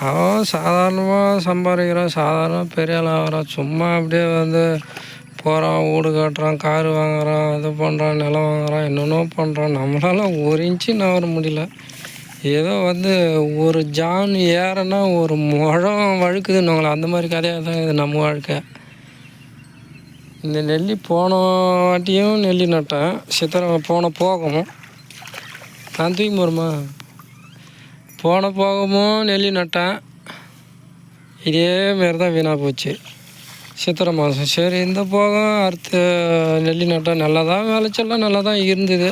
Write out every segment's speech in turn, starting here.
அவன் சாதாரணமாக சம்பாதிக்கிறான் சாதாரண பெரிய ஆள் ஆகிறான் சும்மா அப்படியே வந்து போகிறான் வீடு கட்டுறான் காரு வாங்குறான் இது பண்ணுறான் நிலம் வாங்குறான் என்னென்னோ பண்ணுறான் நம்மளால ஒரு இன்ச்சு நகர முடியல. ஏதோ வந்து ஒரு ஜான் ஏறனா ஒரு முழம் வழுக்குதுன்னுவாங்களே அந்த மாதிரி கதையாக தான் இது நம்ம வாழ்க்கை. இந்த நெல்லி போன வாட்டியும் நெல்லி நட்டேன். சித்திரை போன போகும் நான் தூக்கி போருமா? போன போகமும் நெல்லி நட்டேன் இதே மாரி தான் வீணாக போச்சு. சித்திரை மாதம். சரி இந்த போகம் அடுத்து நெல்லி நட்டால் நல்லா தான் விளைச்சல்லாம் நல்லா தான் இருந்தது.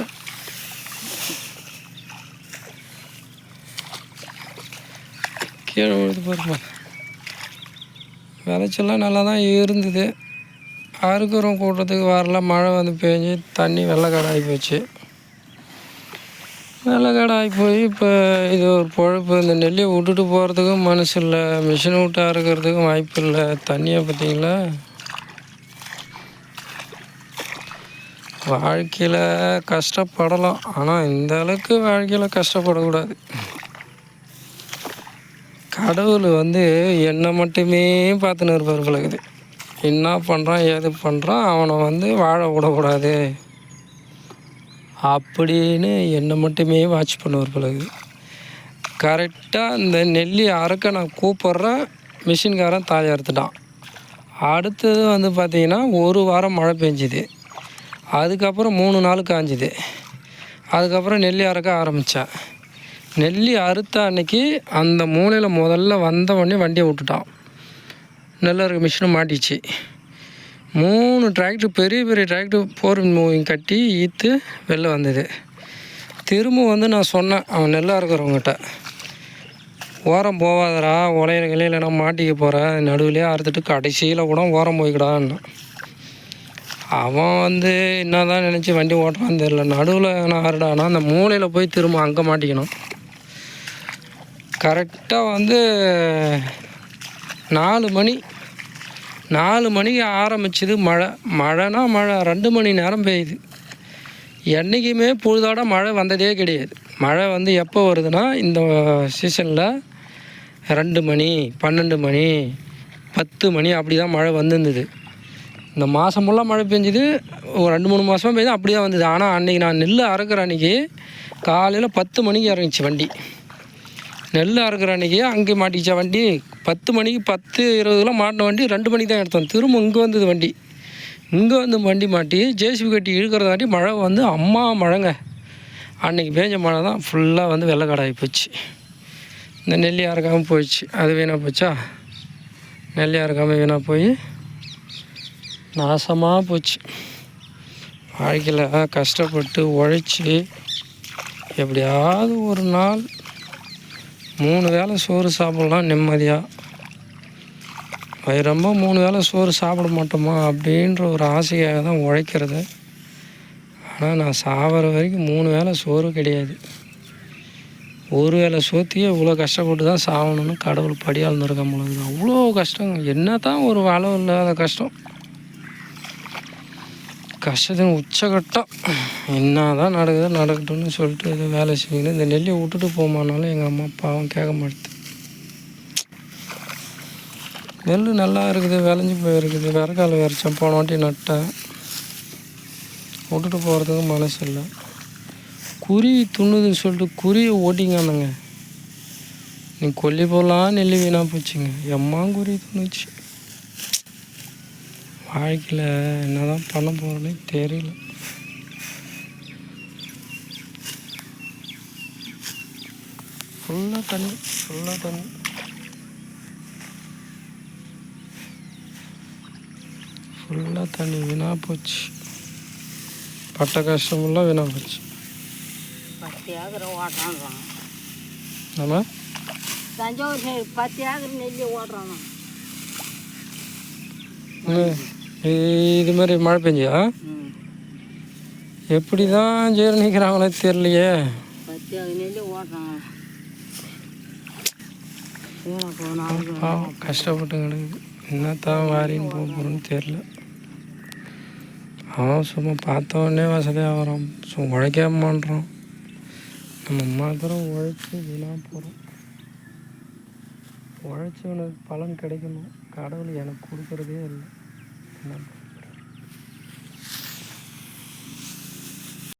கீழே விழுது பாருமா விளைச்செல்லாம் நல்லா தான் இருந்தது. அறுக்கிறோம் கூட்டத்துக்கு வரல மழை வந்து பெஞ்சு தண்ணி வெள்ளக்காடாகி போச்சு. நல்ல ஆகி போய் இப்போ இது ஒரு பொழப்பு. இந்த நெல்லியை விட்டுட்டு போகிறதுக்கும் மனசு இல்லை. மிஷின் விட்டு அறுக்கிறதுக்கும் வாய்ப்பு இல்லை. தண்ணியை பார்த்தீங்களா வாழ்க்கையில் கஷ்டப்படலாம். ஆனால் இந்த அளவுக்கு வாழ்க்கையில் கஷ்டப்படக்கூடாது. கடவுள் வந்து என்னை மட்டுமே பார்த்துன்னு இருப்பார் பிள்ளைக்குது என்ன பண்ணுறான் ஏது பண்ணுறான் அவனை வந்து வாழ விடக்கூடாது. அப்படின்னு என்னை மட்டுமே வாட்ச் பண்ணுவார் பிறகு கரெக்டாக இந்த நெல்லி அறுக்க நான் கூப்பிட்றேன். மிஷின்காரன் தாலி அறுத்துட்டான். அடுத்தது வந்து பார்த்திங்கன்னா ஒரு வாரம் மழை பெஞ்சுது. அதுக்கப்புறம் மூணு நாள் காஞ்சுது. அதுக்கப்புறம் நெல்லி அறுக்க ஆரம்பித்தேன் நெல்லி அறுத்த அன்னைக்கு அந்த மூலையில் முதல்ல வந்த உடனே வண்டியை விட்டுட்டான். நெல் அறுக்க மிஷினும் மாட்டிச்சு. மூணு டிராக்டர் பெரிய பெரிய டிராக்டர் போர் மூவிங் கட்டி ஈத்து வெளில வந்தது. திரும்ப வந்து நான் சொன்னேன் அவன் நெல்லாக அறுக்கிறவங்ககிட்ட ஓரம் போகாதரா உலையில கிளையிலனா மாட்டிக்க போகிறேன் நடுவிலே அறுத்துட்டு கடைசியில் கூட ஓரம் போய்க்கிடான்னு அவன் வந்து என்ன தான் நினச்சி வண்டி ஓட்டுறான்னு தெரில நடுவில் நான் ஆறுடானா அந்த மூலையில் போய் திரும்ப அங்கே மாட்டிக்கணும். கரெக்டாக வந்து நாலு மணி நாலு மணிக்கு ஆரம்பிச்சது மழை. மழைனா மழை ரெண்டு மணி நேரம் பெய்யுது. என்றைக்குமே பொழுதோட மழை வந்ததே கிடையாது. மழை வந்து எப்போ வருதுன்னா இந்த சீசனில் ரெண்டு மணி பன்னெண்டு மணி பத்து மணி அப்படி தான் மழை வந்துருந்தது. இந்த மாதம் ஃபுல்லாக மழை பெஞ்சுது. ஒரு ரெண்டு மூணு மாதமாக பெய்யுது அப்படி தான் வந்தது. ஆனால் அன்றைக்கி நான் நெல் அறுக்கிற அன்றைக்கி காலையில் பத்து மணிக்கு இறங்கிச்சு வண்டி. நெல் அறுக்கிற அன்றைக்கி அங்கே மாட்டிச்சா வண்டி? பத்து மணிக்கு பத்து இருபதுலாம் மாட்டின வண்டி ரெண்டு மணிக்கு தான் எடுத்தோம். திரும்ப இங்கே வந்தது வண்டி. இங்கே வந்து வண்டி மாட்டி ஜேசிபி கட்டி இழுக்கிறதாட்டி மழை வந்து அம்மா மழைங்க. அன்றைக்கி பேஞ்ச மழை தான் ஃபுல்லாக வந்து வெள்ளைக்காடாகி போச்சு. இந்த நெல்லி அறுக்காமல் போயிடுச்சு. அது வீணாக போச்சா? நெல்லி அறுக்காமல் வீணாக போய் நாசமாக போச்சு. வாழ்க்கையில் கஷ்டப்பட்டு உழைச்சி எப்படியாவது ஒரு நாள் மூணு வேளை சோறு சாப்பிட்லாம் நிம்மதியாக வயிறம்ப மூணு வேளை சோறு சாப்பிட மாட்டோமா அப்படின்ற ஒரு ஆசையாக தான் உழைக்கிறது. ஆனால் நான் சாகிற வரைக்கும் மூணு வேளை சோறு கிடையாது. ஒரு வேளை சோத்தியே இவ்வளோ கஷ்டப்பட்டு தான் சாகணும்னு கடவுள் படியால் இருக்க பொழுது அவ்வளோ கஷ்டம். என்ன தான் ஒரு அளவு இல்லாத கஷ்டம். கஷ்டத்தின் உச்சகட்டம் என்ன தான் நடக்குது நடக்கட்டும்னு சொல்லிட்டு ஏதோ வேலை செய்யணும் இந்த நெல்லியை விட்டுட்டு போமானாலும் எங்கள் அம்மா அப்பாவும் கேட்க மாட்டேது. நெல் நல்லா இருக்குது விளைஞ்சி போயிருக்குது விறகால் விரைச்சேன் போன வாட்டி நட்டேன். விட்டுட்டு போகிறதுக்கு மனசு இல்லை. குருவி துண்ணுதுன்னு சொல்லிட்டு குருவியை ஓட்டிங்கானுங்க. நீ கொல்லி போகலாம் நெல் வீணாக போச்சுங்க. எம்மா குருவி துணுச்சு வாழ்க்கையில் என்ன தான் பண்ண போகிறேன்னே தெரியல. ஃபுல்லாக தண்ணி ஃபுல்லாக தண்ணி. ஃபுல்லாக தண்ணி வீணாக போச்சு. பட்ட கஷ்டமெல்லாம் வீணாக போச்சு. நம்ம தஞ்சாவூர் பத்து ஏக்கர் நெல்லி ஓட்டுறான் இது- மாதிரி மழை பெஞ்சா எப்படி தான் ஜீரணிக்கிறாங்களே தெரியலையே. பத்து பாவம் கஷ்டப்பட்டு கிடக்குது என்னத்தான் வாரின்னு போக போகிறோன்னு தெரில அவன் சும்மா பார்த்த உடனே வசதியாக வரான். சும்மா உழைக்காம பண்ணுறோம் நம்ம மாத்திரம் உழைச்சி வீணாக போகிறோம் உழைச்சவனுக்கு பலன் கிடைக்கணும். கடவுள் எனக்கு கொடுக்குறதே இல்லை. என்ன